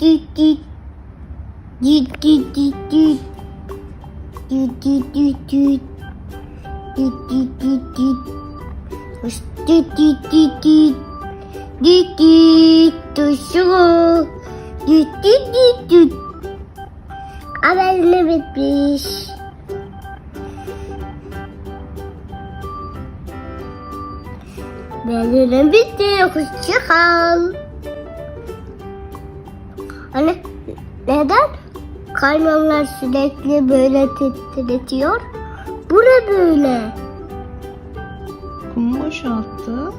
düt düt. Bitmiş. Benim bitti. Hoşça kal. Hani neden kamyonlar sürekli böyle titretiyor? Bu ne böyle? Kum boşalttı.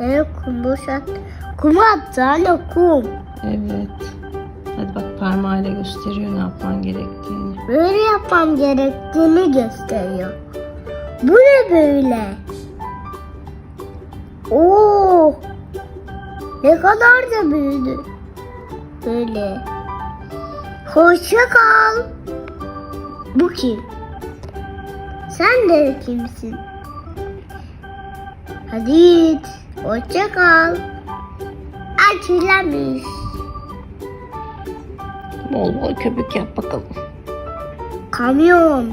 Evet kum boşalt. Kum attı anne kum. Evet. Hadi bak parmağıyla gösteriyor ne yapman gerektiğini. Böyle yapmam gerektiğini gösteriyor. Bu ne böyle? Oo! Ne kadar da büyüdü. Böyle. Hoşça kal. Bu kim? Sen de kimsin? Hadi git. Hoşça kal. Açılamış. Bol bol köpük yap bakalım. Kamyon.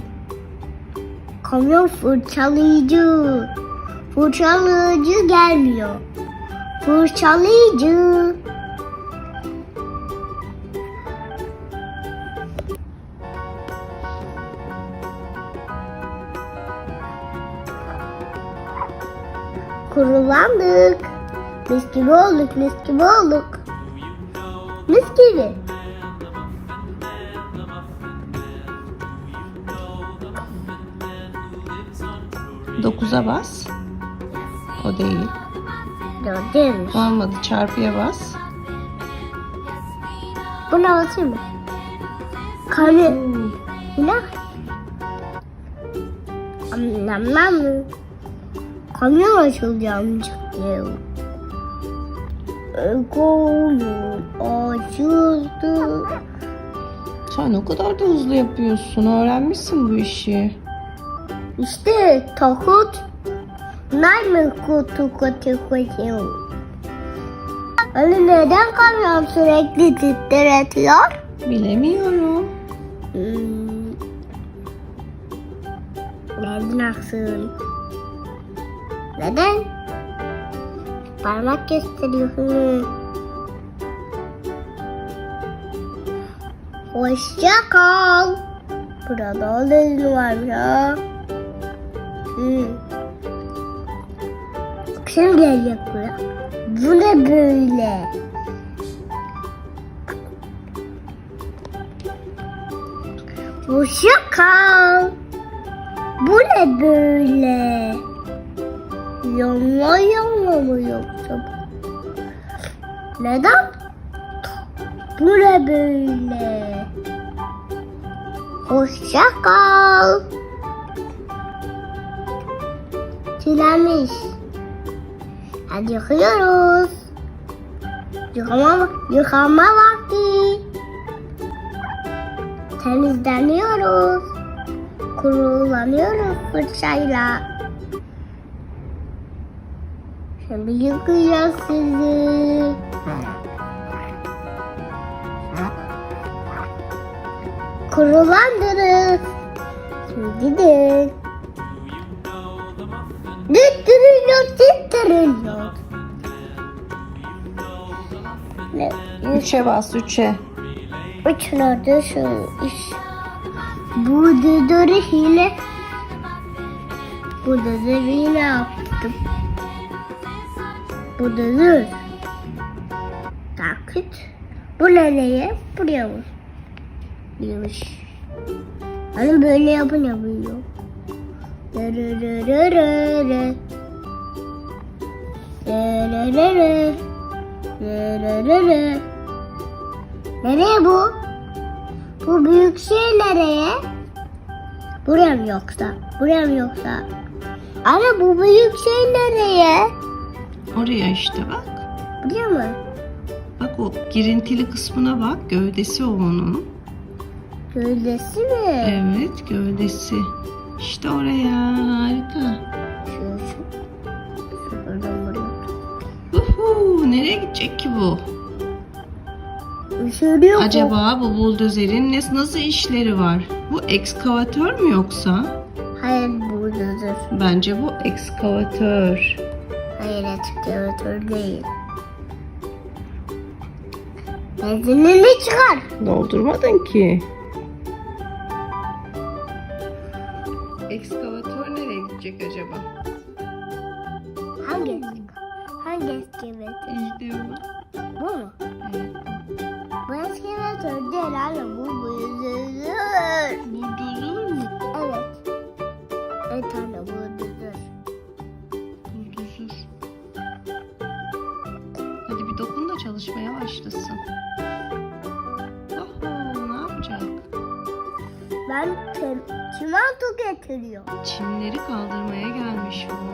Kamyon fırçalayıcı. Fırçalayıcı gelmiyor. Fırçalayıcı. Kurulandık. Mis gibi olduk, mis gibi olduk. Mis gibi. Dokuza bas. O değil. Dördüncü. Olmadı çarpıya bas. Buna basayım mı? Kamyon. Ne? Nam nam. Kamyon açılacağım diyor. Kamyon açıldı. Sen o kadar da hızlı yapıyorsun. Öğrenmişsin bu işi. İşte takut. Mı kutu kutu kutu? Hani neden kamyon sürekli titretiyor? Bilemiyorum. Hmm. Neden aksın? Neden? Parmak gösteriyorsun. Hoşça kal. Burada olayın var ya. Hmm. Gelecek buraya. Bu ne böyle? Hoşça kal. Bu ne böyle? Yanma yanma mı yoksa? Neden? Bu ne böyle? Hoşça kal. Çilemiş. Hadi yıkıyoruz. Yıkama, yıkama vakti. Temizleniyoruz. Kurulanıyoruz fırçayla. Şimdi yıkayacağız sizi. Kurulandırız. Şimdi gidin. Düttürüyor, düttürüyor. Ne? Üçe bas üçe. Uçlarda şu iş. Bu dedeleri hile. Bu dedeleri hile yaptım. Bu dedeler. Takip. Bu nereye? Buraya mı? Diyormuş. Hani böyle yapın yapıyor. Rırırırırı. Rırırırı. Rırırırı. Nereye bu? Bu büyük şey nereye? Buraya mı yoksa? Buraya mı yoksa? Ana bu büyük şey nereye? Oraya işte bak. Buraya mı? Bak o girintili kısmına bak. Gövdesi o onun. Gövdesi mi? Evet gövdesi. İşte oraya. Harika. Nereye gidecek ki bu? Isırıyor bu. Acaba bu buldozerin ne- nasıl işleri var? Bu ekskavatör mü yoksa? Hayır buradadır. Bence bu ekskavatör. Hayır ekskavatör değil. Benzinini çıkar. Doldurmadın ki. Ekskavatör nereye gidecek acaba? Hangi Hangi ekskavatör? İşte bu. Bu mu? Evet. Bu ekskavatör değil anne bu buldozer. Buldozer mu? Evet. Evet anne buldozer. Buldozer. Hadi bir dokun da çalışmaya başlasın. Oho, ne yapacak? Ben kim, çimento getiriyor. Çimleri kaldırmaya gelmiş bu.